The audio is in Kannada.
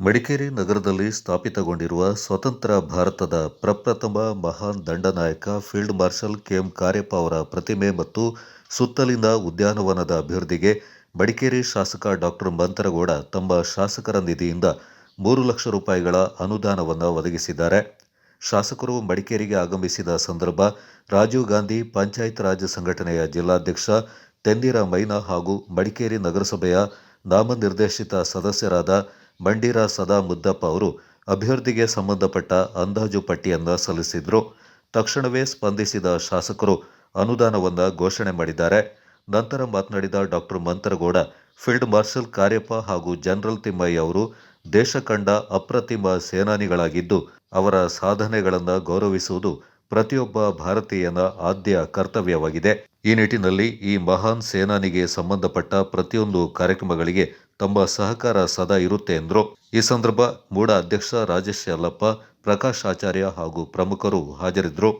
ಮಡಿಕೇರಿ ನಗರದಲ್ಲಿ ಸ್ಥಾಪಿತಗೊಂಡಿರುವ ಸ್ವತಂತ್ರ ಭಾರತದ ಪ್ರಪ್ರಥಮ ಮಹಾನ್ ದಂಡನಾಯಕ field marshal K M Cariappa ಅವರ ಪ್ರತಿಮೆ ಮತ್ತು ಸುತ್ತಲಿನ ಉದ್ಯಾನವನದ ಅಭಿವೃದ್ಧಿಗೆ ಮಡಿಕೇರಿ ಶಾಸಕ ಡಾಕ್ಟರ್ ಮಂತರಗೌಡ ತಮ್ಮ ಶಾಸಕರ ನಿಧಿಯಿಂದ ಮೂರು ಲಕ್ಷ ರೂಪಾಯಿಗಳ ಅನುದಾನವನ್ನು ಒದಗಿಸಿದ್ದಾರೆ. ಶಾಸಕರು ಮಡಿಕೇರಿಗೆ ಆಗಮಿಸಿದ ಸಂದರ್ಭ ರಾಜೀವ್ ಗಾಂಧಿ ಪಂಚಾಯತ್ ರಾಜ್ ಸಂಘಟನೆಯ ಜಿಲ್ಲಾಧ್ಯಕ್ಷ ತೆನ್ನೀರ ಮೈನಾ ಹಾಗೂ ಮಡಿಕೇರಿ ನಗರಸಭೆಯ ನಾಮನಿರ್ದೇಶಿತ ಸದಸ್ಯರಾದ ಮಂಡೀರ ಸದಾ ಮುದ್ದಪ್ಪ ಅವರು ಅಭಿವೃದ್ಧಿಗೆ ಸಂಬಂಧಪಟ್ಟ ಅಂದಾಜು ಪಟ್ಟಿಯನ್ನು ಸಲ್ಲಿಸಿದ್ರು. ತಕ್ಷಣವೇ ಸ್ಪಂದಿಸಿದ ಶಾಸಕರು ಅನುದಾನವನ್ನು ಘೋಷಣೆ ಮಾಡಿದ್ದಾರೆ. ನಂತರ ಮಾತನಾಡಿದ doctor Mantargowda, field marshal Kariappa ಹಾಗೂ ಜನರಲ್ ತಿಮ್ಮಯ್ಯ ಅವರು ದೇಶ ಕಂಡ ಅಪ್ರತಿಮ ಸೇನಾನಿಗಳಾಗಿದ್ದು, ಅವರ ಸಾಧನೆಗಳನ್ನು ಗೌರವಿಸುವುದು ಪ್ರತಿಯೊಬ್ಬ ಭಾರತೀಯನ ಆದ್ಯ ಕರ್ತವ್ಯವಾಗಿದೆ. ಈ ನಿಟ್ಟಿನಲ್ಲಿ ಈ ಮಹಾನ್ ಸೇನಾನಿಗೆ ಸಂಬಂಧಪಟ್ಟ ಪ್ರತಿಯೊಂದು ಕಾರ್ಯಕ್ರಮಗಳಿಗೆ ತಮ್ಮ ಸಹಕಾರ ಸದಾ ಇರುತ್ತೆ ಎಂದರು ಈ ಸಂದರ್ಭ ಮೂಡ ಅಧ್ಯಕ್ಷ ರಾಜೇಶ್ ಯಲ್ಲಪ್ಪ, ಪ್ರಕಾಶ್ ಆಚಾರ್ಯ ಹಾಗೂ ಪ್ರಮುಖರು ಹಾಜರಿದ್ದರು